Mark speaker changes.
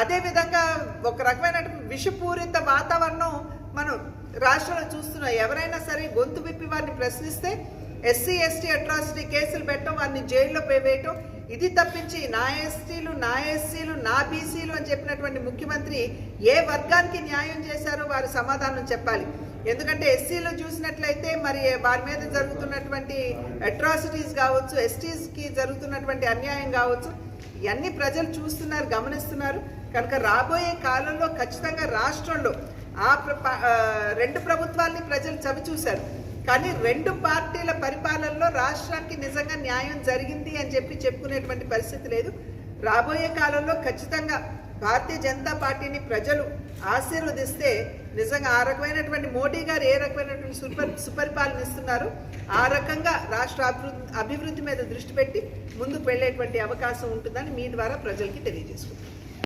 Speaker 1: అదేవిధంగా ఒక రకమైన విషపూరిత వాతావరణం మనం రాష్ట్రంలో చూస్తున్నాం. ఎవరైనా సరే గొంతు విప్పి వారిని ప్రశ్నిస్తే ఎస్సీ ఎస్టీ అట్రాసిటీ కేసులు పెట్టడం వారిని జైల్లో వేయటం ఇది తప్పించి నా ఎస్టీలు నా ఎస్సీలు నా బీసీలు అని చెప్పినటువంటి ముఖ్యమంత్రి ఏ వర్గానికి న్యాయం చేశారో వారు సమాధానం చెప్పాలి. ఎందుకంటే ఎస్సీలు చూసినట్లయితే మరి వారి మీద జరుగుతున్నటువంటి అట్రాసిటీస్ కావచ్చు ఎస్టీస్కి జరుగుతున్నటువంటి అన్యాయం కావచ్చు ఇవన్నీ ప్రజలు చూస్తున్నారు గమనిస్తున్నారు. కనుక రాబోయే కాలంలో ఖచ్చితంగా రాష్ట్రంలో ఆ ప్ర- రెండు ప్రభుత్వాల్ని ప్రజలు చవిచూశారు కానీ రెండు పార్టీల పరిపాలనలో రాష్ట్రానికి నిజంగా న్యాయం జరిగింది అని చెప్పి చెప్పుకునేటువంటి పరిస్థితి లేదు. రాబోయే కాలంలో ఖచ్చితంగా భారతీయ జనతా పార్టీని ప్రజలు ఆశీర్వదిస్తే నిజంగా ఆ రకమైనటువంటి మోడీ గారు ఏ రకమైనటువంటి సుపరి సుపరిపాలన ఇస్తున్నారు ఆ రకంగా రాష్ట్ర అభివృద్ధి అభివృద్ధి మీద దృష్టి పెట్టి ముందుకు వెళ్ళేటువంటి అవకాశం ఉంటుందని మీ ద్వారా ప్రజలకి తెలియజేసుకుంటాం